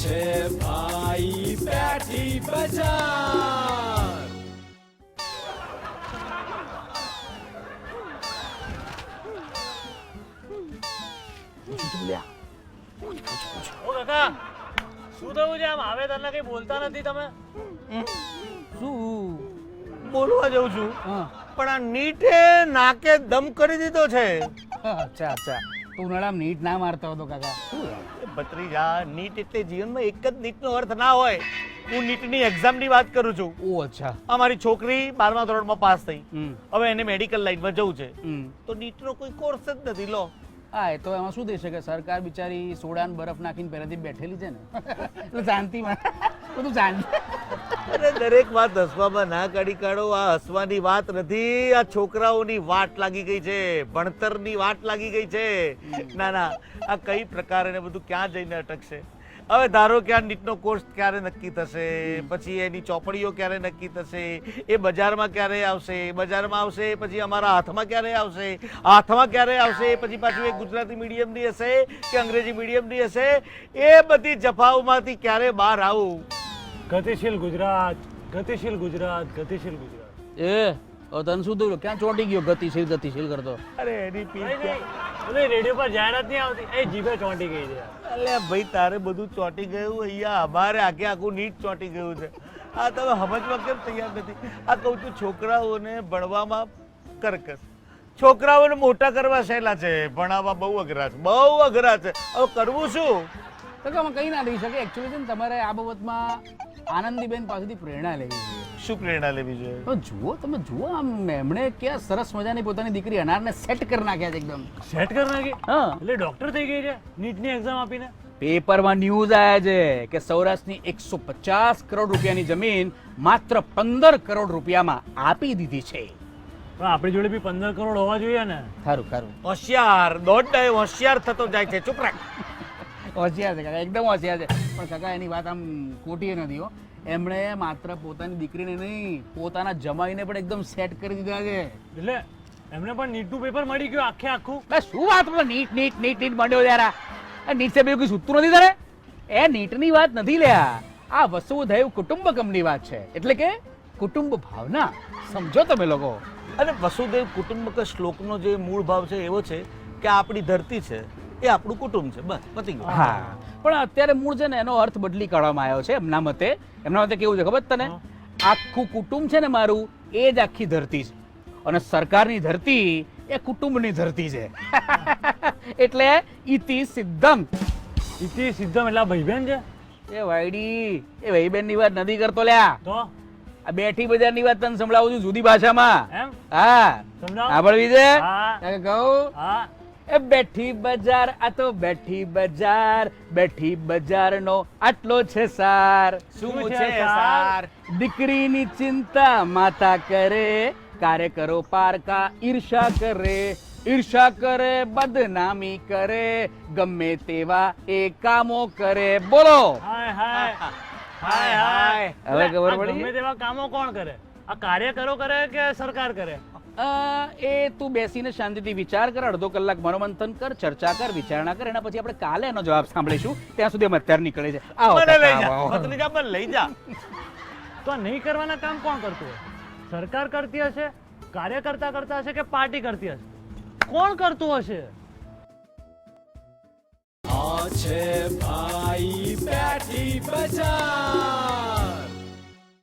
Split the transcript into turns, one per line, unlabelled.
છે ભાઈ બેઠી બજાર.
ઓ કાકા શું થયું છે? આમ આવે તને કઈ બોલતા નથી તમે?
શું?
બોલવા જઉં છું. પણ આ નીટે નાકે દમ કરી દીધો છે.
અચ્છા અચ્છા. ઉનાળામાં નીટ ના મારતો હતો કાકા. શું?
ભત્રીજા નીટ એટલે જીવનમાં એક જ નીટનો અર્થ ના હોય. હું નીટની એક્ઝામની વાત કરું છું.
ઓ અચ્છા.
અમારી છોકરી બારમા ધોરણમાં પાસ થઈ. હવે એને મેડિકલ લાઈનમાં જવું છે. તો નીટનો કોઈ કોર્સ જ નથી લો.
હા એ તો એમાં શું થઈ શકે સરકાર બિચારી સોડા ને બરફ નાખીને પહેલાથી બેઠેલી છે ને? શાંતિમાં. બધું શાંતિ.
અરે, દરેક વાત હસવામાં ના કાઢી કાઢો. આ હસવાની વાત નથી, આ છોકરાઓની વાટ લાગી ગઈ છે, ભણતરની વાટ લાગી ગઈ છે. ના ના, આ કઈ પ્રકારે ને બધું ક્યાં જઈને અટકશે? હવે ધારો કે આ નીટનો કોર્સ ક્યારે નક્કી થશે, પછી એની ચોપડીઓ ક્યારે નક્કી થશે, એ બજારમાં ક્યારે આવશે, બજારમાં આવશે, પછી અમારા હાથમાં ક્યારે આવશે, હાથમાં ક્યારે આવશે, પછી પાછું એ ગુજરાતી મીડિયમની હશે કે અંગ્રેજી મીડિયમની હશે? એ બધી જફાઓમાંથી ક્યારે બહાર આવું?
ગતિશીલ ગુજરાત ગતિશીલ ગુજરાત ગતિશીલ ગુજરાત.
એ હવે તને શું થયું? ક્યાં ચોંટી ગયો ગતિશીલ ગતિશીલ કરતો?
અરે એની પીઠ
નહીં રેડિયો પર જાહેરાત નહીં આવતી? એ જીભે ચોંટી ગઈ છે.
અલે ભાઈ તારે બધું ચોંટી ગયું? અહીંયા અમારે આખે આખું નીટ ચોંટી ગયું છે. આ તમે સમજવા કેમ તૈયાર નથી? આ કહું છું છોકરાઓને ભણવામાં કરકસ. છોકરાઓને મોટા કરવા સહેલા છે ભણાવવા બહુ અઘરા છે બહુ અઘરા છે. હવે કરવું શું?
તો કે આમાં કંઈ ના દઈ શકે. એકચ્યુઅલી છે ને તમારે આ બાબતમાં આનંદીબેન પાસેથી પ્રેરણા લેવી જોઈએ.
શું પ્રેરણા લેવી જોઈએ?
તો જુઓ તમે જુઓ આમ એમણે ક્યાં સરસ મજાની પોતાની દીકરી અનારને સેટ કરી નાખ્યા છે એકદમ.
સેટ કરી નાખી?
હા.
એટલે ડોક્ટર થઈ ગઈ છે? નીટની એક્ઝામ આપીને?
પેપરમાં ન્યૂઝ આવ્યા છે કે સૌરાષ્ટ્રની એકસો પચાસ કરોડ રૂપિયાની જમીન માત્ર પંદર કરોડ રૂપિયામાં આપી દીધી છે.
પણ આપણી જોડે બી પંદર કરોડ હોવા જોઈએ ને.
સારું સારું
હોશિયાર દોઢ ડાય હોશિયાર થતો જાય છે. ચૂપ રાખ.
હોશિયાર છે કાકા એકદમ હોશિયાર છે. પણ કાકા એની વાત આમ ખોટી નથી હો. એમણે માત્ર પોતાની દીકરીને નહીં પોતાના જમાઈને પણ એકદમ સેટ કરી દીધા છે.
એટલે એમને પણ નીટનું પેપર મળી ગયું આખે આખું?
બસ શું વાત બોલો નીટ નીટ નીટ નીટ માંડ્યો યાર આ. નીટ સે બીજું કઈ સૂતું નથી તારે? એ નીટની વાત નથી લ્યા. આ વસુધૈવ કુટુંબકમની વાત છે. એટલે કે કુટુંબ ભાવના. સમજો તમે લોકો.
અને વસુદેવ કુટુંબક શ્લોકનો જે મૂળ ભાવ છે એવો છે કે આપણી ધરતી છે. એ આપણું કુટુંબ છે બસ પતી ગયું.
હા. પણ અત્યારે મૂળ છે ને એનો અર્થ બદલી કાઢવામાં આવ્યો છે એમના મતે. એમના મતે કેવું છે ખબર છે તને આખું કુટુંબ છે ને મારું એ જ આખી ધરતી છે. અને સરકારની ધરતી એ કુટુંબની ધરતી છે. એટલે ઇતિ સિદ્ધમ.
ઇતિ સિદ્ધમ એટલે ભાઈ બહેન છે?
એ વાયડી એ ભાઈ બેનની વાત નથી કરતો લ્યા.
તો?
આ બેઠી બજારની વાત તને સંભળાવું છું જુદી ભાષામાં. હા. સાંભળવી છે કહું?
હા.
એ બેઠી બજાર આ તો બેઠી બજાર બેઠી બજારનો આટલો છે સાર.
શું છે સાર?
દીકરીની ચિંતા માતા કરે કાર્યકરો પારકા ઈર્ષા કરે ઈર્ષા કરે બદનામી કરે ગમે તેવા એ કામો કરે. બોલો!
હાય હાય. હાય હાય.
હવે ખબર પડી?
ગમે તેવા કામો કોણ કરે? આ કાર્યકરો કરે કે સરકાર કરે?
એ તું બેસીને શાંતિથી વિચાર કર અડધો કલાક મનોમંથન કર ચર્ચા કર વિચારણા કર એના પછી આપણે કાલે એનો જવાબ સાંભળીશું. ત્યાં સુધી અમે અત્યારે નીકળે છે. આવો.
ભત્રીજા મને લઈ જા
તો આ નહીં કરવાના કામ કોણ કરતું હશે સરકાર કરતી હશે કાર્યકર્તા કરતા હશે કે પાર્ટી કરતી હશે? કોણ કરતું હશે?
આ છે